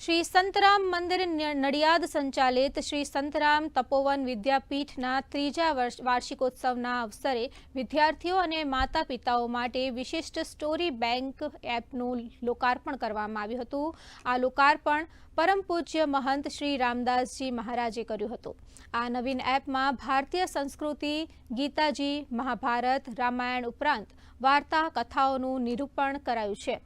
શ્રી સંતરામ મંદિર નડિયાદ સંચાલિત શ્રી સંતરામ તપોવન વિદ્યાપીઠના ત્રીજા વર્ષ, વાર્ષિકોત્સવના અવસરે વિદ્યાર્થીઓ અને માતા પિતાઓ માટે વિશિષ્ટ સ્ટોરી બેંક એપનું લોકાર્પણ કરવામાં આવ્યું હતું. આ લોકાર્પણ પરમ પૂજ્ય મહંત શ્રી રામદાસજી મહારાજે કર્યું હતું. આ નવીન એપમાં ભારતીય સંસ્કૃતિ, ગીતાજી, મહાભારત, રામાયણ ઉપરાંત વાર્તા કથાઓનું નિરૂપણ કરાયું છે.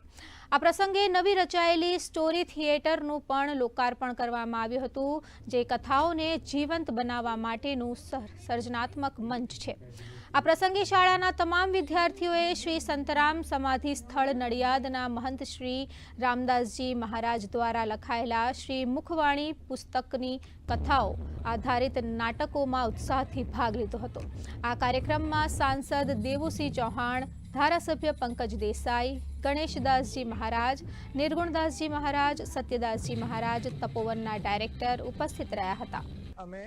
આ પ્રસંગે નવી રચાયેલી સ્ટોરી થિયેટરનું પણ લોકાર્પણ કરવામાં આવ્યું હતું, જે કથાઓને જીવંત બનાવવા માટેનું સર- સર્જનાત્મક મંચ છે. આ પ્રસંગે શાળાના તમામ વિદ્યાર્થીઓએ શ્રી સંતરામ સમાધિ સ્થળ નડિયાદના મહંત શ્રી રામદાસજી મહારાજ દ્વારા લખાયેલા શ્રી મુખવાણી પુસ્તકની કથાઓ આધારિત નાટકોમાં ઉત્સાહથી ભાગ લીધો હતો. આ કાર્યક્રમમાં સાંસદ દેવુસિંહ ચૌહાણ, ધારાસભ્ય પંકજ દેસાઈ, ગણેશદાસજી મહારાજ, નિર્ગુણદાસજી મહારાજ, સત્યદાસજી મહારાજ, તપોવનના ડાયરેક્ટર ઉપસ્થિત રહ્યા હતા. અમે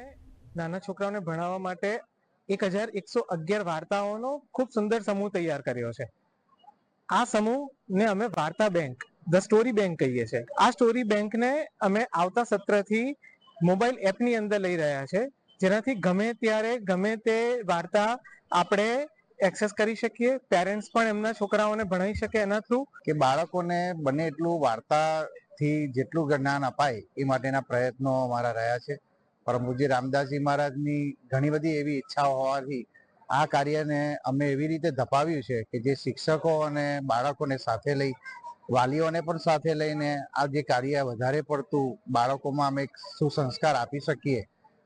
નાના છોકરાઓને ભણાવવા માટે એક હજાર એકસો અગિયાર વાર્તાઓનો ખૂબ સુંદર સમૂહ તૈયાર કર્યો છે. આ સમૂહને અમે વાર્તા બેંક, ધ સ્ટોરી બેંક કહીએ છીએ. આ સ્ટોરી બેંકને અમે આવતા સત્રથી મોબાઈલ એપની અંદર લઈ રહ્યા છે, જેનાથી ગમે ત્યારે, ગમે તે વાર્તા આપણે એક્સેસ કરી શકીએ. પેરેન્ટ્સ પણ એમના છોકરાઓને ભણાવી શકે એના થ્રુ. કે બાળકોને બને એટલું વાર્તાથી જેટલું જ્ઞાન અપાય એ માટેના પ્રયત્નો અમારા રહ્યા છે. પરમ પૂજ્ય રામદાસજી મહારાજની ઘણી બધી એવી ઈચ્છાઓ હોવાથી આ કાર્યને અમે એવી રીતે ધપાવ્યું છે કે જે શિક્ષકો અને બાળકોને સાથે લઈ, વાલીઓને પણ સાથે લઈને આ જે કાર્ય વધારે પડતું બાળકોમાં અમે એક સુસંસ્કાર આપી શકીએ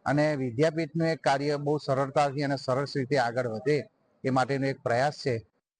અને વિદ્યાપીઠનું એક કાર્ય બહુ સરળતાથી અને સરસ રીતે આગળ વધે એ માટેનો એક પ્રયાસ છે.